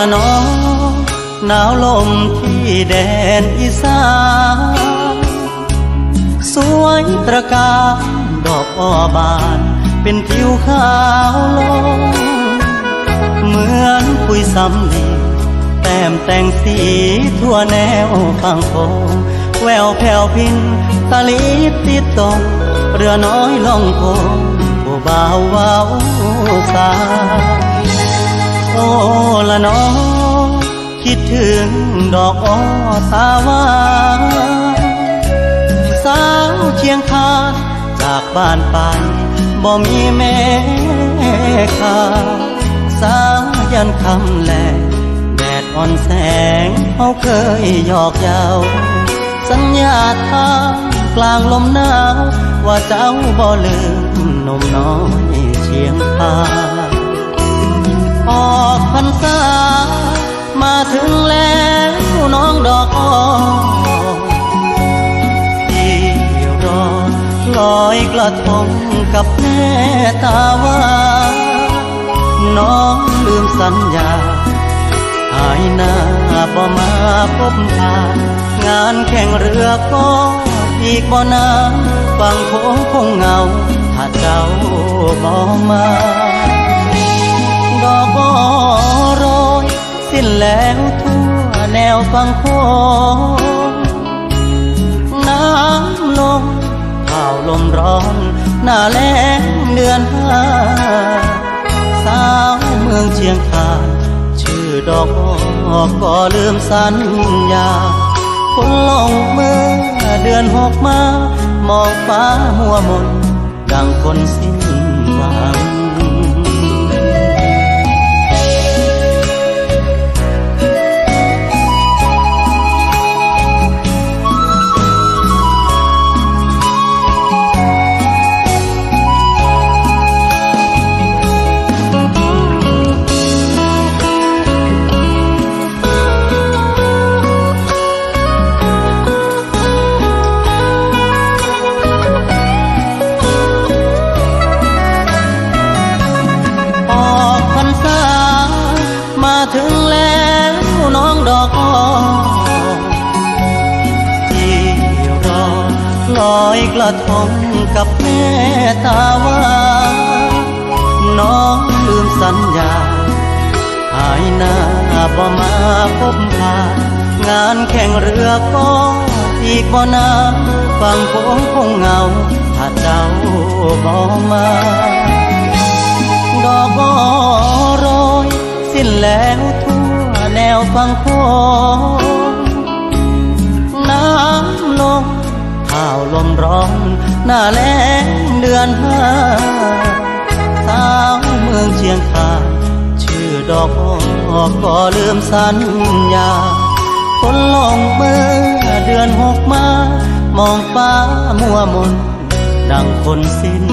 ละน้องหนาวลมที่แดนอีสานสวยตระการดอกอ้อบานเป็นผิวขาวลงเหมือนปุยสำลีแต้มแต่งสีทั่วแนวฟังคงแววแผ่วพินตะลิดติดตรงเรือน้อยล่องโคงผู้บ่าวว้าวสา โอ้ละน้องคิดถึงดอกอ้อสาวาสาวเชียงคาจากบ้านไปบ่มีแม่ข่าสาวยันคำแลแดดอ่อนแสงเขาเคยหยอกเยาสัญญาทางกลางลมหนาวว่าเจ้าบ่ลืมนมน้อยเชียงคา รรษา มาถึงแล้วน้องดอกอ้อที่รอลอยกระทงกับแม่ตาวาน้องลืมสัญญา หายหน้าบ่มาพบทางานแข่งเรือก็อีกบ่นานฟังโค้งคงเงา ถ้าเจ้าบ่มาดอกอ สิ้นแล้วทั่วแนวฟังโค้งน้ำลงข่าวลมร้อนหน้าแล้งเดือนห้าสาวเมืองเชียงคานชื่อดอกอ้อก็ลืมสัญญาฝนลงเมื่อเดือนหกมามองฟ้ามัวมนดังคนสิ้นหวัง กระทงกับแม่ตาวาน้องลืมสัญญา หายหน้าบ่มาพบพางานแข่งเรือก็อีกบ่นานฟังโค้งคงเงา ถ้าเจ้าบ่มา ดอกบอโรย สิ้นแล้วทั่วแนวฟังโค้งาวลมร้อนหน้าแล้งเดือนห้าสาวเมืองเชียงคานชื่อดอกออก็ลืมสัญญาคนลงเมื่อเดือนหกมามองฟ้ามัวมนดังคนสิ้น